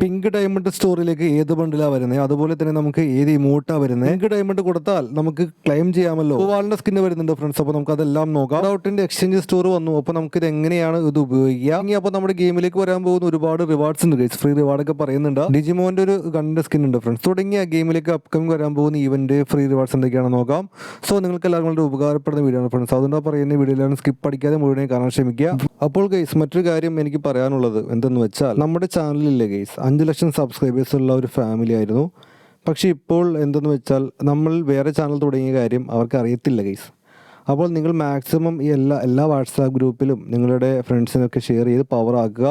Pink diamond സ്റ്റോറിലേക്ക് ഏത് ബണ്ടിലാണ് വരുന്നത് അതുപോലെ തന്നെ നമുക്ക് ഏത് ഇമോട്ടാ വരുന്നത് പിങ്ക് ഡയമണ്ട് കൊടുത്താൽ നമുക്ക് ക്ലെയിം ചെയ്യാമല്ലോ. വാളിന്റെ സ്കിന്ന് വരുന്നുണ്ട് ഫ്രണ്ട്സ് അപ്പോൾ നമുക്ക് അതെല്ലാം നോക്കാം. ഔട്ടിന്റെ എക്സ്ചേഞ്ച് സ്റ്റോർ വന്നു. അപ്പോൾ നമുക്ക് ഇത് എങ്ങനെയാണ് ഇത് ഉപയോഗിക്കുക? ഇനി അപ്പോൾ നമ്മുടെ ഗെയിമിലേക്ക് വരാൻ പോകുന്ന ഒരുപാട് റിവാർഡ്സ് ഉണ്ട് ഗൈസ് ഫ്രീ റിവാർഡ് ഒക്കെ പറയുന്നുണ്ട്. ഡിജിമോന്റെ ഒരു ഗണ്ണിന്റെ സ്കിൻ ഉണ്ട് ഫ്രണ്ട്സ് തുടങ്ങിയ ഗെയിമിലേക്ക് അപ്കമിംഗ് വരാൻ പോകുന്ന ഇവന്റ് ഫ്രീ റിവാർഡ്സ് എന്തൊക്കെയാണ് നോക്കാം. സോ നിങ്ങൾക്ക് എല്ലാവർക്കും വളരെ ഉപകാരപ്പെടുന്ന വീഡിയോ ആണ് ഫ്രണ്ട്സ് അതുകൊണ്ട് പറയുന്ന വീഡിയോയിലാണ് സ്കിപ്പ് അടിക്കാതെ മുഴുവൻ കാണാൻ ശ്രമിക്കുക. അപ്പോൾ ഗൈസ് മറ്റൊരു കാര്യം എനിക്ക് പറയാനുള്ളത് എന്തെന്ന് വെച്ചാൽ നമ്മുടെ ചാനലിലെ ഗൈസ് അഞ്ച് ലക്ഷം സബ്സ്ക്രൈബേഴ്സ് ഉള്ള ഒരു ഫാമിലി ആയിരുന്നു. പക്ഷേ ഇപ്പോൾ എന്തെന്ന് വെച്ചാൽ നമ്മൾ വേറെ ചാനൽ തുടങ്ങിയ കാര്യം അവർക്ക് അറിയത്തില്ല ഗൈസ് അപ്പോൾ നിങ്ങൾ മാക്സിമം ഈ എല്ലാ എല്ലാ വാട്സാപ്പ് ഗ്രൂപ്പിലും നിങ്ങളുടെ ഫ്രണ്ട്സിനൊക്കെ ഷെയർ ചെയ്ത് പവർ ആക്കുക.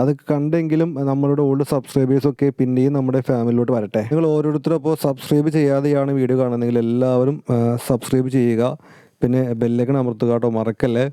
അത് കണ്ടെങ്കിലും നമ്മളുടെ ഓൾഡ് സബ്സ്ക്രൈബേഴ്സൊക്കെ പിന്നെയും നമ്മുടെ ഫാമിലിയിലോട്ട് വരട്ടെ. നിങ്ങൾ ഓരോരുത്തരും അപ്പോൾ സബ്സ്ക്രൈബ് ചെയ്യാതെയാണ് വീഡിയോ കാണുന്നതെങ്കിൽ എല്ലാവരും സബ്സ്ക്രൈബ് ചെയ്യുക. പിന്നെ ബെല്ലൈക്കൺ അമർത്തുക കേട്ടോ മറക്കല്ലേ?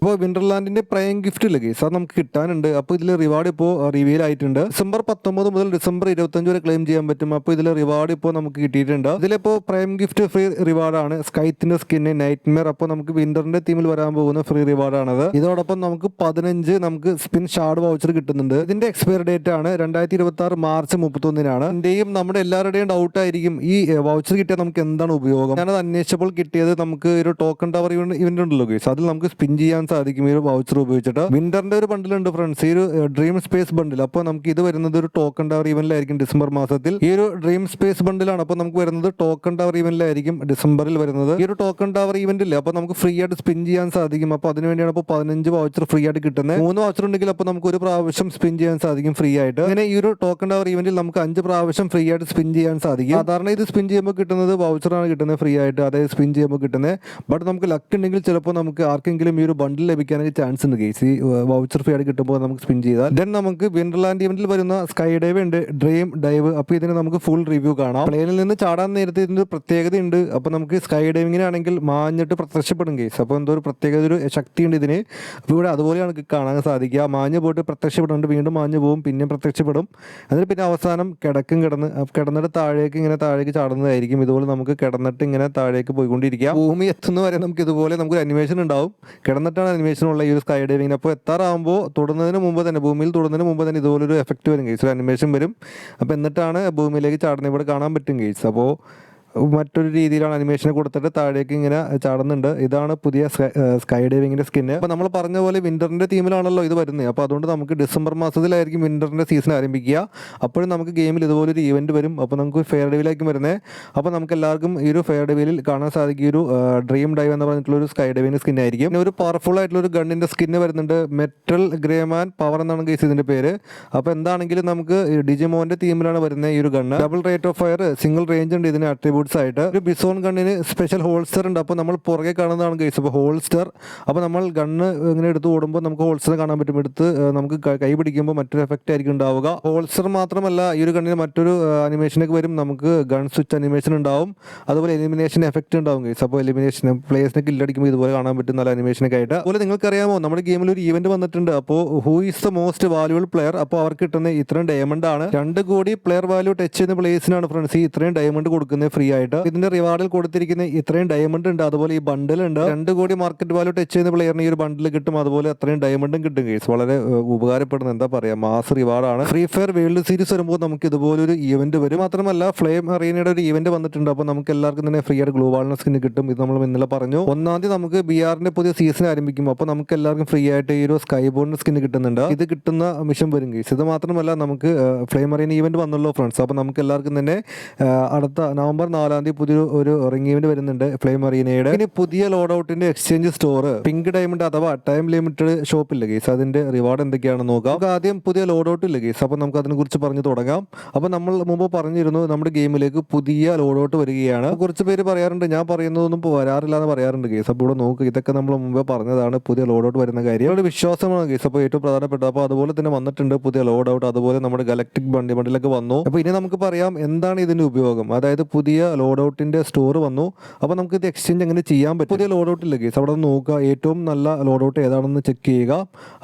അപ്പോൾ വിന്റർലാൻഡിന്റെ പ്രൈം ഗിഫ്റ്റ് ലഗേജ് അത് നമുക്ക് കിട്ടാനുണ്ട്. അപ്പോൾ ഇതിൽ റിവാർഡ് ഇപ്പോൾ റിവീൽ ആയിട്ടുണ്ട്. ഡിസംബർ പത്തൊമ്പത് മുതൽ ഡിസംബർ ഇരുപത്തഞ്ച് വരെ ക്ലെയിം ചെയ്യാൻ പറ്റും. അപ്പോൾ ഇതിൽ റിവാർഡ് ഇപ്പോൾ നമുക്ക് കിട്ടിയിട്ടുണ്ട്. ഇതിലിപ്പോൾ പ്രൈം ഗിഫ്റ്റ് ഫ്രീ റിവാർഡാണ് സ്കൈത്തിന്റെ സ്കിന്ന് നൈറ്റ് മെയർ അപ്പോൾ നമുക്ക് വിന്ററിന്റെ തീമിൽ വരാൻ പോകുന്ന ഫ്രീ റിവാർഡാണത് ഇതോടൊപ്പം നമുക്ക് പതിനഞ്ച് നമുക്ക് സ്പിൻ ഷാർഡ് വൗച്ചർ കിട്ടുന്നുണ്ട്. ഇതിന്റെ എക്സ്പയർ ഡേറ്റ് ആണ് രണ്ടായിരത്തി ഇരുപത്തി ആറ് മാർച്ച് മുപ്പത്തൊന്നിനാണ്. എന്റെയും നമ്മുടെ എല്ലാവരുടെയും ഡൗട്ട് ആയിരിക്കും ഈ വൗച്ചർ കിട്ടിയാൽ നമുക്ക് എന്താണ് ഉപയോഗം? ഞാനത് അന്വേഷിച്ചപ്പോൾ കിട്ടിയത് നമുക്ക് ഒരു ടോക്കൺ ടവർ ഇവന്റ് ഉണ്ടല്ലോ ഗേസ് അതിൽ നമുക്ക് സ്പിൻ ചെയ്യാൻ സാധിക്കും. ഈ ഒരു വൗച്ചർ ഉപയോഗിച്ചിട്ട്. വിന്ററിന്റെ ഒരു ബണ്ടിലുണ്ട് ഫ്രണ്ട്സ് ഈ ഒരു ഡ്രീം സ്പേസ് ബണ്ടിൽ അപ്പോൾ നമുക്ക് ഇത് വരുന്നത് ഒരു ടോക്കൺ ടവർ ഇവന്റിലായിരിക്കും ഡിസംബർ മാസത്തിൽ. ഈ ഒരു ഡ്രീം സ്പേസ് ബണ്ടിലാണ് അപ്പോൾ നമുക്ക് വരുന്നത് ടോക്കൺ ടവർ ഇവന്റിലായിരിക്കും ഡിസംബറിൽ വരുന്നത്. ഈ ഒരു ടോക്കൺ ടവർ ഇവന്റിൽ അപ്പോൾ നമുക്ക് ഫ്രീ ആയിട്ട് സ്പിൻ ചെയ്യാൻ സാധിക്കും. അപ്പോൾ അതിന് വേണ്ടിയാണ് ഇപ്പോൾ പതിനഞ്ച് വൗച്ചർ ഫ്രീ ആയിട്ട് കിട്ടുന്നത്. മൂന്ന് വൗച്ചർ ഉണ്ടെങ്കിൽ അപ്പോൾ നമുക്ക് ഒരു പ്രാവശ്യം സ്പിൻ ചെയ്യാൻ സാധിക്കും ഫ്രീ ആയിട്ട്. അങ്ങനെ ഈ ഒരു ടോക്കൺ ടവർ ഇവന്റിൽ നമുക്ക് അഞ്ച് പ്രാവശ്യം ഫ്രീ ആയിട്ട് സ്പിൻ ചെയ്യാൻ സാധിക്കും. സാധാരണ ഇത് സ്പിൻ ചെയ്യുമ്പോൾ കിട്ടുന്നത് വൗച്ചറാണ് കിട്ടുന്നത് ഫ്രീ ആയിട്ട്. അതായത് സ്പിൻ ചെയ്യുമ്പോൾ കിട്ടുന്നത്. ബട്ട് നമുക്ക് ലക്ക് ഉണ്ടെങ്കിൽ ചിലപ്പോൾ നമുക്ക് ആർക്കെങ്കിലും ഈ ഒരു ബണ്ടിൽ ലഭിക്കാനൊക്കെ ചാൻസ് ഉണ്ട്. കേസ് ഈ വൗച്ചർ ഫ്രീ ആയിട്ട് കിട്ടുമ്പോൾ നമുക്ക് സ്പിൻ ചെയ്താൽ. ദെൻ നമുക്ക് വിൻഡർലാൻഡ് ഇവന്റിൽ വരുന്ന സ്കൈ ഡൈവ് ഉണ്ട് ഡ്രീം ഡൈവ് അപ്പോൾ ഇതിന് നമുക്ക് ഫുൾ റിവ്യൂ കാണാം. പ്ലെയിനിൽ നിന്ന് ചാടാൻ നേരത്തെ ഇതിന്റെ പ്രത്യേകത ഉണ്ട്. അപ്പോൾ നമുക്ക് സ്കൈ ഡൈവിങ്ങിനാണെങ്കിൽ മാഞ്ഞിട്ട് പ്രത്യക്ഷപ്പെടും കേസ് അപ്പോൾ എന്തോ ഒരു പ്രത്യേകത ഒരു ശക്തി ഉണ്ട് ഇതിന്. അപ്പോൾ ഇവിടെ അതുപോലെയാണ് കാണാൻ സാധിക്കുക. മാഞ്ഞ് പോയിട്ട് പ്രത്യക്ഷപ്പെടുന്നുണ്ട് വീണ്ടും മാഞ്ഞ് പോകും പിന്നെ പ്രത്യക്ഷപ്പെടും. എന്നിട്ട് പിന്നെ അവസാനം കിടക്കും കിടന്ന് അപ്പൊ കിടന്നിട്ട് താഴേക്ക് ഇങ്ങനെ താഴേക്ക് ചാടുന്നതായിരിക്കും. ഇതുപോലെ നമുക്ക് കിടന്നിട്ട് ഇങ്ങനെ താഴേക്ക് പോയിക്കൊണ്ടിരിക്കുക. ഭൂമി എത്തുന്ന വരെ നമുക്ക് ഇതുപോലെ നമുക്ക് അനിമേഷൻ ഉണ്ടാവും. കിടന്നിട്ടാണ് അനിമേഷൻ ഉള്ള ഈ ഒരു സ്കൈ ഡൈവിങ്ങിന് അപ്പോൾ എത്താറാകുമ്പോൾ തൊടുന്നതിന് മുമ്പ് തന്നെ ഭൂമിയിൽ തൊടുന്നതിന് മുമ്പ് തന്നെ ഇതുപോലൊരു എഫക്റ്റ് വരും കേസ് ഒരു അനിമേഷൻ വരും. അപ്പോൾ എന്നിട്ടാണ് ഭൂമിയിലേക്ക് ചാടുന്ന ഇവിടെ കാണാൻ പറ്റും കേസ് അപ്പോൾ മറ്റൊരു രീതിയിലാണ് അനിമേഷൻ കൊടുത്തിട്ട് താഴേക്ക് ഇങ്ങനെ ചാടുന്നുണ്ട്. ഇതാണ് പുതിയ സ്കൈ ഡൈവിങ്ങിന്റെ സ്കിന്ന് അപ്പോൾ നമ്മൾ പറഞ്ഞ പോലെ വിന്ററിന്റെ തീമിലാണല്ലോ ഇത് വരുന്നത്. അപ്പോൾ അതുകൊണ്ട് നമുക്ക് ഡിസംബർ മാസത്തിലായിരിക്കും വിന്ററിന്റെ സീസൺ ആരംഭിക്കുക. അപ്പോഴും നമുക്ക് ഗെയിമിൽ ഇതുപോലെ ഒരു ഇവന്റ് വരും. അപ്പോൾ നമുക്ക് ഫെയർ ഡേവിലായിരിക്കും വരുന്നത്. അപ്പോൾ നമുക്ക് എല്ലാവർക്കും ഈ ഒരു ഫെയർ ഡൈവിൽ കാണാൻ സാധിക്കും. ഒരു ഡ്രീം ഡൈവ് എന്ന് പറഞ്ഞിട്ടുള്ള ഒരു സ്കൈ ഡൈവിന്റെ സ്കിൻ ആയിരിക്കും. പിന്നെ ഒരു പവർഫുൾ ആയിട്ടുള്ള ഒരു ഗണ്ണിന്റെ സ്കിന്ന് വരുന്നുണ്ട്. മെറ്റൽ ഗ്രേമാൻ പവർ എന്നാണ് കേസ് ഇതിന്റെ പേര്. അപ്പോൾ എന്താണെങ്കിലും നമുക്ക് ഡിജിമോന്റെ തീമിലാണ് വരുന്നത് ഈ ഒരു gun double rate of fire single range ഉണ്ട് ഇതിന് അട്രിബ്യൂട്ട്സ് ആയിട്ട് ഒരു ബിസോൺ ഗണ്ണിന് സ്പെഷ്യൽ ഹോൾസ്റ്റർ ഉണ്ട്. അപ്പോൾ നമ്മൾ പുറകെ കാണുന്നതാണ് കേസ് അപ്പോൾ ഹോൾസ്റ്റർ അപ്പോൾ നമ്മൾ ഗണ്ണ് ഇങ്ങനെ എടുത്ത് ഓടുമ്പോൾ നമുക്ക് ഹോൾസ്റ്റർ കാണാൻ പറ്റും. എടുത്ത് നമുക്ക് കൈ പിടിക്കുമ്പോൾ മറ്റൊരു എഫക്റ്റ് ആയിരിക്കും ഉണ്ടാവുക. ഹോൾസ്റ്റർ മാത്രമല്ല ഈ ഒരു ഗണ്ണിന് മറ്റൊരു അനിമേഷനൊക്കെ വരും. നമുക്ക് ഗൺ സ്വിച്ച് അനിമേഷൻ ഉണ്ടാവും. അതുപോലെ എലിമിനേഷൻ എഫക്റ്റ് ഉണ്ടാവും കേസ് അപ്പോൾ എലിമിനേഷൻ പ്ലേസിനെ കില്ലടിക്കുമ്പോൾ ഇതുപോലെ കാണാൻ പറ്റും നല്ല അനിമേഷനൊക്കെ ആയിട്ട്. അതുപോലെ നിങ്ങൾക്കറിയാമോ നമ്മുടെ ഗെയിമിൽ ഒരു ഈവന്റ് വന്നിട്ടുണ്ട്. അപ്പോൾ who is the most valuable player അപ്പോൾ അവർക്ക് കിട്ടുന്ന ഇത്രയും ഡയമണ്ട് ആണ്. രണ്ട് കോടി പ്ലെയർ വാല്യൂ ടച്ച് ചെയ്യുന്ന പ്ലേസിനാണ് ഫ്രണ്ട്സ് ഈ ഇത്രയും ഡയമണ്ട് കൊടുക്കുന്നത് ഫ്രീ ആയിട്ട് ഇതിന്റെ റിവാർഡിൽ കൊടുത്തിരിക്കുന്ന ഇത്രയും ഡയമണ്ട് ഉണ്ട്. അതുപോലെ ഈ ബണ്ടിൽ ഉണ്ട്. രണ്ട് കോടി മാർക്കറ്റ് വാല്യൂ ടച്ച് ചെയ്യുന്ന പ്ലെയറിന് ഈ ഒരു ബണ്ടിൽ കിട്ടും. അതുപോലെ അത്രയും ഡയമണ്ടും കിട്ടും കേസ് വളരെ ഉപകാരപ്പെടുന്ന എന്താ പറയാ മാസ് റിവാർഡാണ് ഫ്രീ ഫയർ വേൾഡ് സീരീസ് വരുമ്പോൾ നമുക്ക് ഇതുപോലെ ഒരു ഇവന്റ് വരും. മാത്രമല്ല ഫ്ലെയിം അറീനയുടെ ഒരു ഇവന്റ് വന്നിട്ടുണ്ട്. അപ്പോൾ നമുക്ക് എല്ലാവർക്കും തന്നെ ഫ്രീ ആയിട്ട് ഗ്ലോബാളിന് സ്കിൻ കിട്ടും. ഇത് നമ്മൾ ഇന്നലെ പറഞ്ഞു. ഒന്നാം തീയതി നമുക്ക് ബി ആറിന്റെ പുതിയ സീസൺ ആരംഭിക്കും. അപ്പോൾ നമുക്ക് എല്ലാവർക്കും ഫ്രീ ആയിട്ട് ഈ ഒരു സ്കൈ ബോർഡ് സ്കിൻ കിട്ടുന്നുണ്ട്. ഇത് കിട്ടുന്ന മിഷൻ വരും കേസ് ഇത് മാത്രമല്ല നമുക്ക് ഫ്ലെയിം അറീന ഇവന്റ് വന്നല്ലോ ഫ്രണ്ട്സ് അപ്പോൾ നമുക്ക് എല്ലാവർക്കും തന്നെ അടുത്ത നവംബർ നാലാം തീയതി പുതിയ ഒരു റിംഗ് ഇവന്റ് വരുന്നുണ്ട് ഫ്ലെയിം അറീനയുടെ ഇനി പുതിയ ലോഡ് ഔട്ടിന്റെ എക്സ്ചേഞ്ച് സ്റ്റോർ പിങ്ക് ഡയമണ്ട് അഥവാ ടൈം ലിമിറ്റഡ് ഷോപ്പ് ഇല്ല കേസ് അതിന്റെ റിവാർഡ് എന്തൊക്കെയാണെന്ന് നോക്കാം. നമുക്ക് ആദ്യം പുതിയ ലോഡ് ഔട്ട് ഇല്ല കേസ് അപ്പോൾ നമുക്ക് അതിനെ കുറിച്ച് പറഞ്ഞു തുടങ്ങാം. അപ്പോൾ നമ്മൾ മുമ്പ് പറഞ്ഞിരുന്നു നമ്മുടെ ഗെയിമിലേക്ക് പുതിയ ലോഡ് ഔട്ട് വരികയാണ് കുറച്ച് പേര് പറയാറുണ്ട് ഞാൻ പറയുന്നതൊന്നും വരാറില്ല എന്ന് പറയാറുണ്ട് കേസ് അപ്പോൾ ഇവിടെ നോക്ക് ഇതൊക്കെ നമ്മൾ മുമ്പേ പറഞ്ഞതാണ് പുതിയ ലോഡ് ഔട്ട് വരുന്ന കാര്യം. ഒരു വിശ്വാസമാണ് കേസ് അപ്പോൾ ഏറ്റവും പ്രധാനപ്പെട്ട അപ്പോൾ അതുപോലെ തന്നെ വന്നിട്ടുണ്ട് പുതിയ ലോഡ് ഔട്ട് അതുപോലെ നമ്മുടെ ഗലക്ടിക് ബണ്ടി ബണ്ടിലൊക്കെ വന്നു. അപ്പോൾ ഇനി നമുക്ക് പറയാം എന്താണ് ഇതിന്റെ ഉപയോഗം? അതായത് പുതിയ ലോഡ് ഔട്ടിന്റെ സ്റ്റോർ വന്നു. അപ്പോൾ നമുക്ക് ഇത് എക്സ്ചേഞ്ച് എങ്ങനെ ചെയ്യാൻ പറ്റും? പുതിയ ലോഡ് ഔട്ടില്ല കേസ് അവിടെ നോക്കുക. ഏറ്റവും നല്ല ലോഡ് ഔട്ട് ഏതാണെന്ന് ചെക്ക് ചെയ്യുക.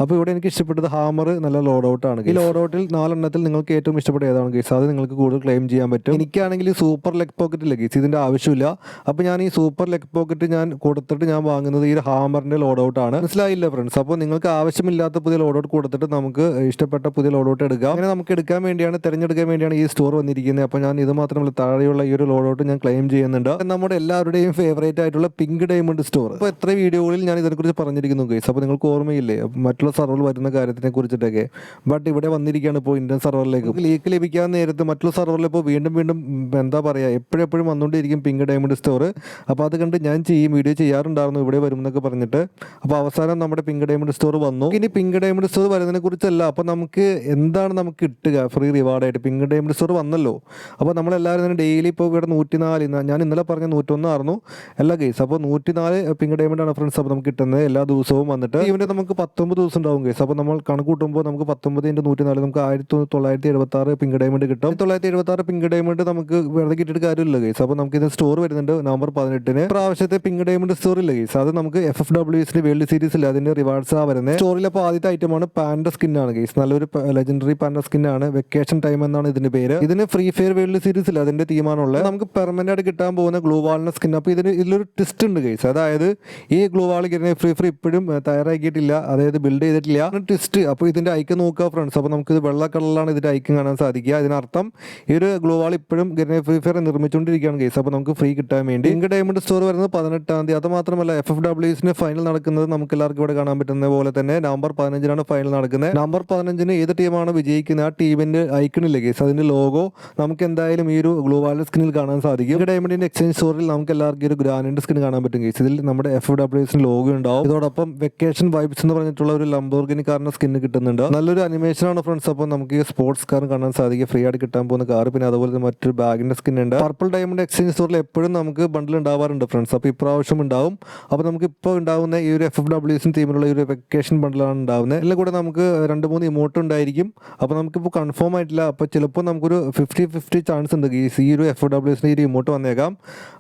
അപ്പോൾ ഇവിടെ എനിക്ക് ഇഷ്ടപ്പെട്ടത് ഹാമർ നല്ല ലോഡ് ഔട്ടാണ് ഈ ലോഡ് ഔട്ടിൽ നാലെണ്ണത്തിൽ നിങ്ങൾക്ക് ഏറ്റവും ഇഷ്ടപ്പെട്ട ഏതാണ് കേസ് അത് നിങ്ങൾക്ക് കൂടുതൽ ക്ലെയിം ചെയ്യാൻ പറ്റും. എനിക്കാണെങ്കിൽ സൂപ്പർ ലെഗ് പോക്കറ്റ് ഇല്ല കേസ് ഇതിന്റെ ആവശ്യമില്ല. അപ്പോൾ ഞാൻ ഈ സൂപ്പർ ലെഗ് പോക്കറ്റ് ഞാൻ കൊടുത്തിട്ട് ഞാൻ വാങ്ങുന്നത് ഈ ഹാമറിന്റെ ഹാമറിന്റെ ലോഡ് ഔട്ടാണ് മനസ്സിലായില്ല ഫ്രണ്ട്സ് അപ്പോൾ നിങ്ങൾക്ക് ആവശ്യമില്ലാത്ത പുതിയ ലോഡ് ഔട്ട് കൊടുത്തിട്ട് നമുക്ക് ഇഷ്ടപ്പെട്ട പുതിയ ലോഡ് ഔട്ട് എടുക്കാം. അങ്ങനെ നമുക്ക് എടുക്കാൻ വേണ്ടിയാണ് തിരഞ്ഞെടുക്കാൻ വേണ്ടിയാണ് ഈ സ്റ്റോർ വന്നിരിക്കുന്നത്. അപ്പോൾ ഞാൻ ഇത് മാത്രമല്ല താഴെയുള്ള ഈ ഒരു ലോഡ് ഔട്ട് ഞാൻ ക്ലെയിം ചെയ്യുന്നുണ്ട്. നമ്മുടെ എല്ലാവരുടെയും ഫേവറേറ്റ് ആയിട്ടുള്ള പിങ്ക് ഡയമണ്ട് സ്റ്റോർ അപ്പോൾ എത്ര വീഡിയോകളിൽ ഞാൻ ഇതിനെക്കുറിച്ച് പറഞ്ഞിരിക്കുന്നു ഗൈസ് അപ്പോൾ നിങ്ങൾക്ക് ഓർമ്മയില്ലേ മറ്റുള്ള സർവറിൽ വരുന്ന കാര്യത്തിനെ കുറിച്ചിട്ടൊക്കെ. ബട്ട് ഇവിടെ വന്നിരിക്കുകയാണ് ഇപ്പോൾ ഇന്ത്യൻ സർവറിലേക്ക് ലീക്ക്. ലഭിക്കാൻ നേരത്ത് മറ്റുള്ള സർവറിൽ ഇപ്പോൾ വീണ്ടും വീണ്ടും എന്താ പറയുക എപ്പോഴെപ്പോഴും വന്നുകൊണ്ടിരിക്കും പിങ്ക് ഡയമണ്ട് സ്റ്റോർ അപ്പോൾ അത് കണ്ട് ഞാൻ ചെയ്യും വീഡിയോ ചെയ്യാറുണ്ടായിരുന്നു ഇവിടെ വരുമെന്നൊക്കെ പറഞ്ഞിട്ട്. അപ്പോൾ അവസാനം നമ്മുടെ പിങ്ക് ഡയമണ്ട് സ്റ്റോർ വന്നു. ഇനി പിങ്ക് ഡയമണ്ട് സ്റ്റോർ വരുന്നതിനെ കുറിച്ചല്ല അപ്പോൾ നമുക്ക് എന്താണ് നമുക്ക് കിട്ടുക? ഫ്രീ റിവാർഡായിട്ട് പിങ്ക് ഡയമണ്ട് സ്റ്റോർ വന്നല്ലോ. അപ്പോൾ നമ്മളെല്ലാവരും ഡെയിലി ഇപ്പോൾ ഇവിടെ നൂറ്റിനാല് ഇന്ന് ഞാൻ ഇന്നലെ പറഞ്ഞ നൂറ്റൊന്നായിരുന്നു എല്ലാ കേസ് അപ്പോൾ നൂറ്റിനാല് പിങ്ക് ഡയമണ്ട് ആണ് ഫ്രണ്ട്സ് അപ്പോൾ നമുക്ക് കിട്ടുന്നത്. എല്ലാ ദിവസവും വന്നിട്ട് ഇവന്റെ നമുക്ക് പത്തൊമ്പത് ദിവസം ഉണ്ടാവും കേസ് അപ്പോൾ നമ്മൾ കണക്ക് കൂട്ടുമ്പോൾ നമുക്ക് പത്തൊമ്പത് ഇന്റു നൂറ്റിനാല് നമുക്ക് ആയിരത്തി തൊള്ളായിരത്തി എഴുപത്തി ആറ് പിങ്ക് ഡയമണ്ട് കിട്ടും തൊള്ളായിരത്തി എഴുപത്തി ആറ് പിങ്ക് ഡയമണ്ട് നമുക്ക് വെറുതെ കിട്ടിയിട്ട് കാര്യമില്ല കേസ് അപ്പോൾ നമുക്ക് ഇത് സ്റ്റോർ വരുന്നുണ്ട് നവംബർ പതിനെട്ടിന്. പ്രാവശ്യത്തെ പിങ്ക് ഡയമണ്ട് സ്റ്റോർ ഇല്ല കേസ് അത് നമുക്ക് എഫ് എഫ് ഡബ്ല്യൂസിന്റെ വേൾഡ് സീരീസിൽ അതിന്റെ റിവാർഡ്സ് ആ വരുന്നത്. സ്റ്റോറിൽ അപ്പോൾ ആദ്യത്തെ ഐറ്റമാണ് പാൻഡ സ്കിൻ ആണ് കേസ് നല്ലൊരു ലെജൻഡറി പാൻഡ സ്കിൻ ആണ്. വെക്കേഷൻ ടൈം എന്നാണ് ഇതിന്റെ പേര്. ഇതിന് ഫ്രീ ഫയർ വേൾഡ് സീരീസ് ഇല്ല അതിന്റെ തീമാണുള്ളത് നമുക്ക് പെർമനന്റ് ആയിട്ട് കിട്ടാൻ പോകുന്ന ഗ്ലൂ വാളിന്റെ സ്കിൻ അപ്പോൾ ഇതിന് ഇതിലൊരു ട്വിസ്റ്റ് ഉണ്ട് കേസ് അതായത് ഈ ഗ്ലൂ വാൾ ഫ്രീ ഫ്രീ ഇപ്പോഴും തയ്യാറാക്കിയിട്ടില്ല. അതായത് ബിൽഡ് ചെയ്തിട്ടില്ല. ട്വിസ്റ്റ് അപ്പോൾ ഇതിന്റെ ഐക്ക് നോക്കുക ഫ്രണ്ട്സ് അപ്പോൾ നമുക്ക് ഇത് വെള്ള കളറിലാണ് ഇതിന്റെ ഐക്കും കാണാൻ സാധിക്കുക. ഇതിനർത്ഥം ഈ ഒരു ഗ്ലൂ വാൾ ഇപ്പോഴും ഫ്രീ ഫയർ നിർമ്മിച്ചുകൊണ്ടിരിക്കുകയാണ് കേസ് അപ്പോൾ നമുക്ക് ഫ്രീ കിട്ടാൻ വേണ്ടി. ഇങ്ക് ഡയമണ്ട് സ്റ്റോർ വരുന്നത് പതിനെട്ടാം തീയതി. അത് മാത്രമല്ല എഫ് എഫ് ഡബ്ല്യൂസിന്റെ ഫൈനൽ നടക്കുന്നത് നമുക്ക് എല്ലാവർക്കും ഇവിടെ കാണാൻ പറ്റുന്ന പോലെ തന്നെ നവംബർ പതിനഞ്ചിനാണ് ഫൈനൽ നടക്കുന്നത്. നവംബർ പതിനഞ്ചിന് ഏത് ടീമാണ് വിജയിക്കുന്നത്? ആ ടീമിന്റെ ഐക്കണില്ലേ കേസ് അതിന്റെ ലോഗോ നമുക്ക് എന്തായാലും ഈ ഒരു ഗ്ലോബാൽ സ്ക്രീനിൽ കാണാൻ സാധിക്കും. ഡയമണ്ടിന്റെ എക്സ്ചേഞ്ച് സ്റ്റോറിൽ നമുക്ക് എല്ലാവർക്കും ഒരു ഗ്രാൻഡ് സ്കിൻ കാണാൻ പറ്റും കേസ് ഇതിൽ നമ്മുടെ എഫ് ഡബ്ല്യൂസിന് ലോഗോ ഉണ്ടാവും. ഇതോടൊപ്പം വെക്കേഷൻ വൈബ്സ് എന്ന് പറഞ്ഞിട്ടുള്ള ഒരു ലംബോർഗിനി കാറിന്റെ സ്കിന്ന് കിട്ടുന്നുണ്ട്. നല്ലൊരു അനിമേഷൻ ആണ് ഫ്രണ്ട്സ് അപ്പോൾ നമുക്ക് സ്പോർട്സ് കാർ കാണാൻ സാധിക്കും. ഫ്രീ ആയിട്ട് കിട്ടാൻ പോകുന്ന കാർ പിന്നെ അതുപോലെ മറ്റൊരു ബാഗിന്റെ സ്കിൻ ഉണ്ട്. പർപ്പിൾ ഡയമണ്ട് എക്സ്ചേഞ്ച് സ്റ്റോറിൽ എപ്പോഴും നമുക്ക് ബണ്ടിൽ ഉണ്ടാവാറുണ്ട് ഫ്രണ്ട്സ് അപ്പോൾ ഇപ്രാവശ്യം ഉണ്ടാവും. അപ്പോൾ നമുക്ക് ഇപ്പോൾ ഉണ്ടാവുന്ന ഈ ഒരു എഫ് എഫ് തീമിലുള്ള ഈ ഒരു വെക്കേഷൻ ബണ്ടിലാണ് ഉണ്ടാവുന്നത്. എല്ലാം കൂടെ നമുക്ക് രണ്ട് മൂന്ന് ഇമോട്ട് ഉണ്ടായിരിക്കും. അപ്പോൾ നമുക്കിപ്പോൾ കൺഫേം ആയിട്ടില്ല. അപ്പോൾ ചിലപ്പോൾ നമുക്കൊരു ഫിഫ്റ്റി ഫിഫ്റ്റി ചാൻസ് ഉണ്ട് ഈ ഒരു എഫ് ഡബ്ല്യൂസിന് ഈ റിമോട്ട് ഇമോട്ട് വന്നേക്കാം.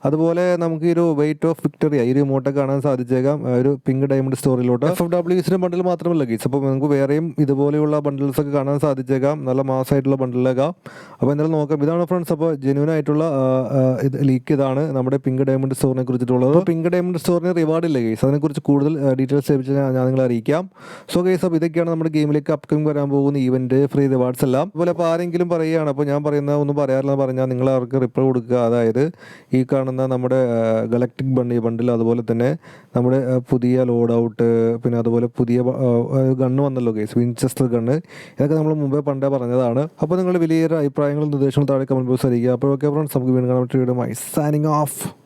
അതുപോലെ നമുക്ക് ഈ ഒരു വെയിറ്റ് ഓഫ് വിക്ടറിയ ഈ റിമോട്ട് ഇമോട്ട് കാണാൻ സാധിച്ചേക്കാം. ഒരു പിങ്ക് ഡയമണ്ട് സ്റ്റോറിലോട്ട് എഫ് ഡബ്ല്യൂസിന്റെ ബണ്ടിൽ മാത്രമല്ല ഗീസ് അപ്പോൾ നമുക്ക് വേറെയും ഇതുപോലെയുള്ള ബണ്ടിൽസ് ഒക്കെ കാണാൻ സാധിച്ചേക്കാം. നല്ല മാസമായിട്ടുള്ള ബണ്ടിലേക്കാം അപ്പോൾ എന്തായാലും നോക്കാം. ഇതാണ് ഫ്രണ്ട്സ് അപ്പോൾ ജെന്യൂൻ ആയിട്ടുള്ള ഇത് ലീക്ക് ഇതാണ് നമ്മുടെ പിങ്ക് ഡയമണ്ട് സ്റ്റോറിനെ കുറിച്ചിട്ടുള്ളത്. അപ്പോൾ പിങ്ക് ഡയമണ്ട് സ്റ്റോറിന് റിവാർഡ് ഇല്ല ഗൈസ് അതിനെക്കുറിച്ച് കൂടുതൽ ഡീറ്റെയിൽസ് ലഭിച്ച ഞാൻ നിങ്ങൾ നിങ്ങളെ അറിയിക്കാം. സോ ഗൈസ് അപ്പോൾ ഇതൊക്കെയാണ് നമ്മുടെ ഗെയിമിലേക്ക് അപ്കമിങ് വരാൻ പോകുന്ന ഇവന്റ് ഫ്രീ റിവാർഡ്സ് എല്ലാം. അതുപോലെ അപ്പോൾ ആരെങ്കിലും പറയുകയാണ് അപ്പോൾ ഞാൻ പറയുന്ന ഒന്നും പറയാറില്ലെന്ന് പറഞ്ഞാൽ നിങ്ങൾ അവർക്ക് റിപ്ലൈ കൊടുക്കുക. അതായത് ഈ കാണുന്ന നമ്മുടെ ഗലക്ടിക് ബണ്ടി ബണ്ടിൽ അതുപോലെ തന്നെ നമ്മുടെ പുതിയ ലോഡ് ഔട്ട് പിന്നെ അതുപോലെ പുതിയ ഗണ്ണ് വന്നല്ലോ ഗൈസ് വിൻചെസ്റ്റർ ഗണ്ണ് ഇതൊക്കെ നമ്മൾ മുമ്പേ പണ്ടേ പറഞ്ഞതാണ്. അപ്പോൾ നിങ്ങൾ വലിയ അഭിപ്രായങ്ങളും നിർദ്ദേശങ്ങളും താഴെ കമന്റ് ബോക്സ് അറിയിക്കുക. അപ്പോൾ ഓക്കെ ഫ്രണ്ട്സ് നമുക്ക് വീണ്ടും കാണാൻ പറ്റിയ സൈനിങ് ഓഫ്